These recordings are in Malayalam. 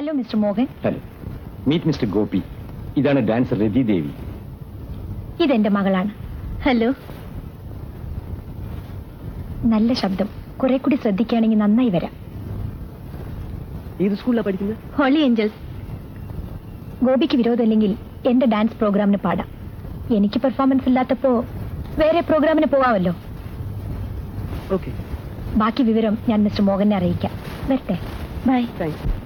Hello mister Mohan hello meet mister Gopi ഇതാണ് ഡാൻസർ രതി ദേവി ഇതെന്റെ മകളാണ്. ഹലോ നല്ല ശബ്ദം. കുറെ കൂടി ശ്രദ്ധിക്കുകയാണെങ്കിൽ നന്നായി വരാം. ഏത് സ്കൂളിലാണ് പഠിക്കുന്നത്? ഹോളി ഏഞ്ചൽസ് ഗോപിക്ക് വിരോധമില്ലെങ്കിൽ എന്റെ ഡാൻസ് പ്രോഗ്രാമിന് പാടാം. എനിക്ക് പെർഫോമൻസ് ഇല്ലാത്തപ്പോ വേറെ പ്രോഗ്രാമിന് പോവാമല്ലോ. ഓക്കെ ബാക്കി വിവരം ഞാൻ മിസ്റ്റർ മോഹനെ അറിയിക്കാം. വരട്ടെ. ബൈ താങ്ക്സ്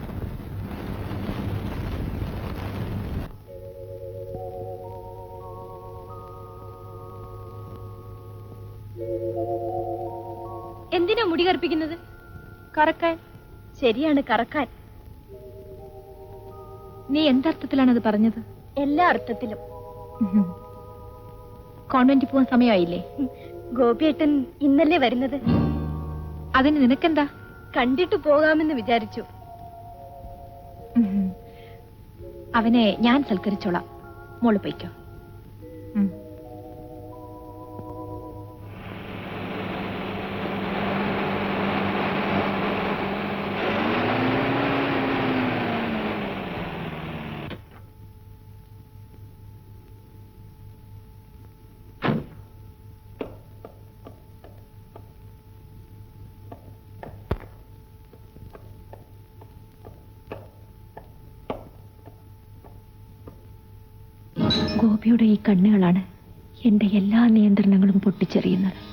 എന്തിനാ മുടി കറുപ്പിക്കുന്നത്? കറക്കാൻ. ശരിയാണ് കറക്കാൻ. നീ എന്തർത്ഥത്തിലാണ് അത് പറഞ്ഞത്? എല്ലാ അർത്ഥത്തിലും. കോൺവെന്റിൽ പോകാൻ സമയമായില്ലേ? ഗോപിയേട്ടൻ ഇന്നല്ലേ വരുന്നത്? അതിന് നിനക്കെന്താ? കണ്ടിട്ട് പോകാമെന്ന് വിചാരിച്ചു. അവനെ ഞാൻ സൽക്കരിച്ചോളാം. മോൾ പൊയ്ക്കോ ഉം. ഗോപിയുടെ ഈ കണ്ണുകളാണ് എന്റെ എല്ലാ നിയന്ത്രണങ്ങളും പൊട്ടിച്ചെറിയുന്നത്.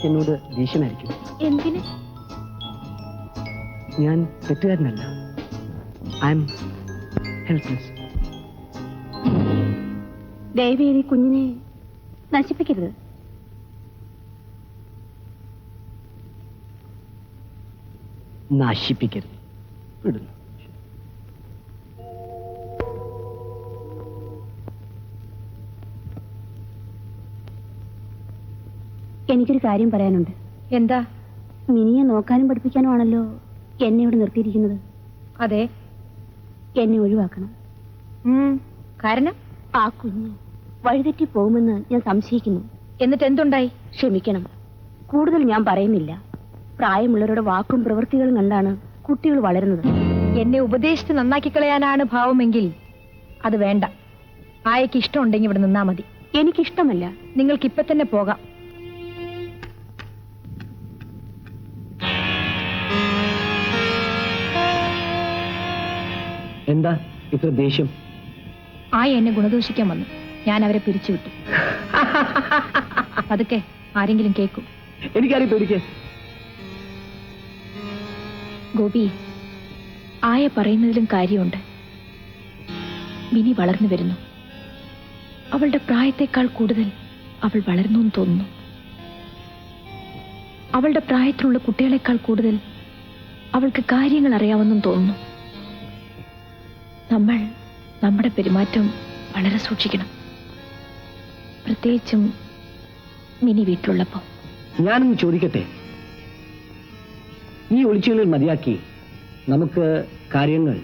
മിനിക്ക് എന്നോട് ദേഷ്യമായിരിക്കും എന്തിന്? ഞാൻ തെറ്റുകാരനല്ല. ഐ എം ഹെൽപ്ലെസ് ദയവേദി കുഞ്ഞിനെ നശിപ്പിക്കരുത്. നശിപ്പിക്കരുത്. വിടുന്നു. എനിക്കൊരു കാര്യം പറയാനുണ്ട്. എന്താ? മിനിയെ നോക്കാനും പഠിപ്പിക്കാനും ആണല്ലോ എന്നെ ഇവിടെ നിർത്തിയിരിക്കുന്നത്. അതെ. എന്നെ ഒഴിവാക്കണം. കാരണം? ആ കുഞ്ഞ് വഴിതെറ്റി പോകുമെന്ന് ഞാൻ സംശയിക്കുന്നു. എന്നിട്ട് എന്തുണ്ടായി? ക്ഷമിക്കണം. കൂടുതൽ ഞാൻ പറയുന്നില്ല. പ്രായമുള്ളവരുടെ വാക്കും പ്രവൃത്തികളും കണ്ടാണ് കുട്ടികൾ വളരുന്നത്. എന്നെ ഉപദേശിച്ച് നന്നാക്കി കളയാനാണ് ഭാവമെങ്കിൽ അത് വേണ്ട. ആയക്ക് ഇഷ്ടമുണ്ടെങ്കിൽ ഇവിടെ നിന്നാ മതി. എനിക്കിഷ്ടമല്ല. നിങ്ങൾക്ക് ഇപ്പൊ തന്നെ പോകാം. ഇത്ര ദേഷ്യം. ആയ എന്നെ ഗുണദോഷിക്കാൻ വന്നു. ഞാൻ അവരെ പിരിച്ചുവിട്ടു. അതൊക്കെ ആരെങ്കിലും കേൾക്കും. എനിക്കറിയാം പേടിക്ക്. ഗോപി ആയ പറയുന്നതിലും കാര്യമുണ്ട്. മിനി വളർന്നു വരുന്നു. അവളുടെ പ്രായത്തെക്കാൾ കൂടുതൽ അവൾ വളർന്നു എന്ന് തോന്നുന്നു. അവളുടെ പ്രായത്തിലുള്ള കുട്ടികളെക്കാൾ കൂടുതൽ അവൾക്ക് കാര്യങ്ങൾ അറിയാമെന്നും തോന്നുന്നു. നമ്മൾ നമ്മുടെ പെരുമാറ്റം വളരെ സൂക്ഷിക്കണം. പ്രത്യേകിച്ചും മിനി വീട്ടിലുള്ളപ്പോ ഞാനൊന്ന് ചോദിക്കട്ടെ? ഈ ഒളിച്ചുകളിൽ മതിയാക്കി നമുക്ക് കാര്യങ്ങൾ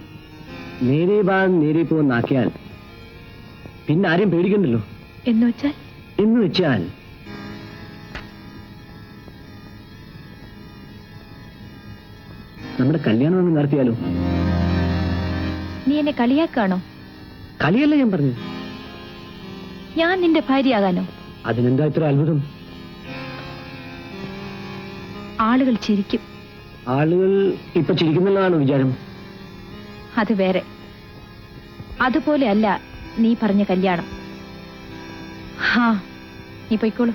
നേരെ വാ നേരെ പോകുന്നാക്കിയാൽ പിന്നെ ആരും പേടിക്കണ്ടല്ലോ? എന്ന് വെച്ചാൽ? എന്ന് വെച്ചാൽ നമ്മുടെ കല്യാണം ഒന്ന് നടത്തിയാലോ? നീ എന്നെ കളിയാക്കാണോ? കളിയല്ല ഞാൻ പറഞ്ഞു ഞാൻ നിന്റെ ഭാര്യയാകാനോ? അതിനെന്താ ഇത്ര അത്ഭുതം? ആളുകൾ ചിരിക്കും. ആളുകൾ ഇപ്പൊ ചിരിക്കുന്നുള്ളതാണ് വിചാരം? അത് വേറെ. അതുപോലെ അല്ല നീ പറഞ്ഞ കല്യാണം. ഹാ നീ പൊയ്ക്കോളൂ.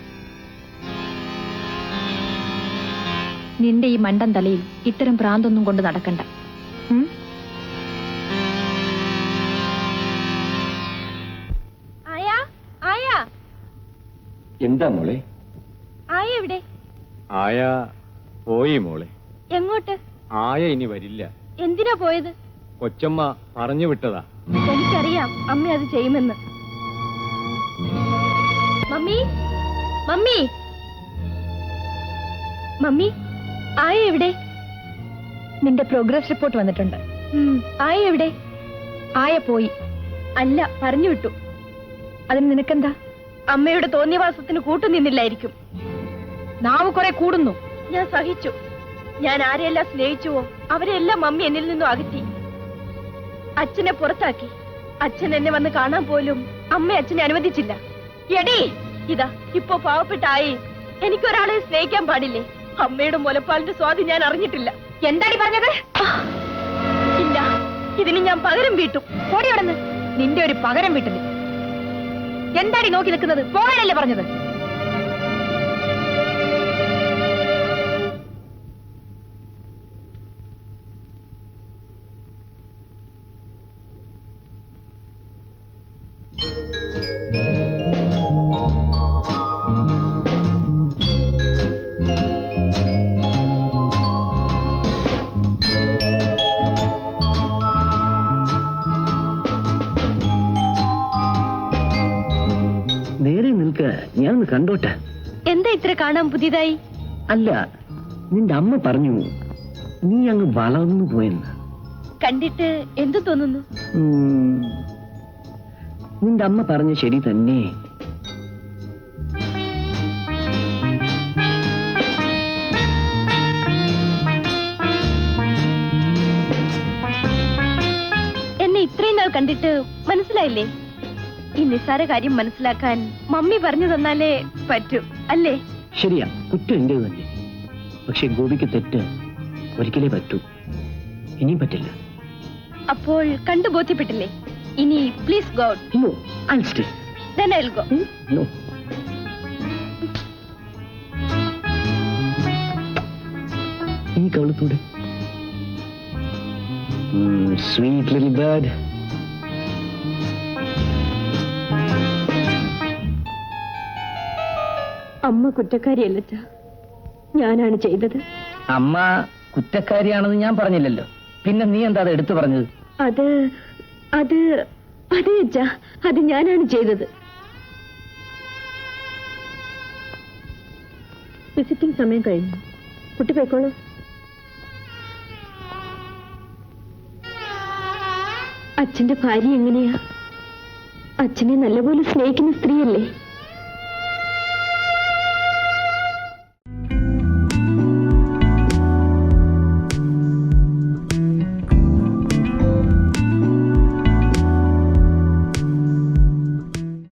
നിന്റെ ഈ മണ്ടൻ തലയിൽ ഇത്തരം ഭ്രാന്തൊന്നും കൊണ്ട് നടക്കണ്ട. ഉം? എന്താ മോളെ? ആയ എവിടെ? ആയ പോയി മോളെ. എങ്ങോട്ട്? ആയ ഇനി വരില്ല. എന്തിനാ പോയത്? കൊച്ചമ്മ പറഞ്ഞു വിട്ടതാ. എനിക്കറിയാം അമ്മ അത് ചെയ്യുമെന്ന്. മമ്മി? മമ്മി? മമ്മി ആയ എവിടെ? നിന്റെ പ്രോഗ്രസ് റിപ്പോർട്ട് വന്നിട്ടുണ്ട്. ആയ എവിടെ? ആയ പോയി. അല്ല പറഞ്ഞു വിട്ടു. അതിന് നിനക്കെന്താ? അമ്മയുടെ തോന്നിയവാസത്തിന് കൂട്ടുനിന്നില്ലായിരിക്കും. നാം കുറെ കൂടുന്നു. ഞാൻ സഹിച്ചു. ഞാൻ ആരെയെല്ലാം സ്നേഹിച്ചുവോ അവരെല്ലാം മമ്മി എന്നിൽ നിന്നും അകറ്റി. അച്ഛനെ പുറത്താക്കി. അച്ഛൻ എന്നെ വന്ന് കാണാൻ പോലും അമ്മ അച്ഛനെ അനുവദിച്ചില്ല. എടി ഇതാ ഇപ്പോ പാവപ്പെട്ടായി. എനിക്കൊരാളെ സ്നേഹിക്കാൻ പാടില്ലേ? അമ്മയുടെ മുലപ്പാലിന്റെ സ്വാധീനം ഞാൻ അറിഞ്ഞിട്ടില്ല. എന്താടി പറഞ്ഞത്? ഇല്ല ഇതിന് ഞാൻ പകരം വീട്ടും. ഓടിയോടന്ന് നിന്റെ ഒരു പകരം വീട്ടിൽ. എന്താടി നോക്കി നിൽക്കുന്നത്? പോകാനല്ലേ പറഞ്ഞത്? ഒന്ന് കണ്ടോട്ടെ. എന്താ ഇത്ര കാണാൻ പുതിയതായി? അല്ല നിന്റെ അമ്മ പറഞ്ഞു നീ അങ്ങ് വളർന്നു പോയെന്ന്. കണ്ടിട്ട് എന്തു തോന്നുന്നു? നിന്റെ അമ്മ പറഞ്ഞ ശരി തന്നെ. എന്നെ ഇത്രയും നാൾ കണ്ടിട്ട് മനസ്സിലായില്ലേ? ഈ നിസ്സാര കാര്യം മനസ്സിലാക്കാൻ മമ്മി പറഞ്ഞു തന്നാലേ പറ്റൂ അല്ലേ? ശരിയാ കുറ്റം എന്റെ തന്നെ. പക്ഷെ ഗോപിക്ക് തെറ്റ് ഒരിക്കലേ പറ്റൂ. ഇനിയും പറ്റില്ല. അപ്പോൾ കണ്ടു ബോധ്യപ്പെട്ടില്ലേ? ഇനി please God no I'll go. No. ഈ കവളത്തൂടെ സ്വീറ്റ് ലിറ്റിൽ ബേർഡ് അമ്മ കുറ്റക്കാരിയല്ലച്ച ഞാനാണ് ചെയ്തത്. അമ്മ കുറ്റക്കാരിയാണെന്ന് ഞാൻ പറഞ്ഞില്ലല്ലോ. പിന്നെ നീ എന്താ അത് എടുത്തു പറഞ്ഞത്? അത് അത് അതെ അച്ഛ അത് ഞാനാണ് ചെയ്തത്. വിസിറ്റിംഗ് സമയം കഴിഞ്ഞു. കുട്ടി പോയിക്കോളൂ. അച്ഛന്റെ ഭാര്യ എങ്ങനെയാ? അച്ഛനെ നല്ലപോലെ സ്നേഹിക്കുന്ന സ്ത്രീയല്ലേ?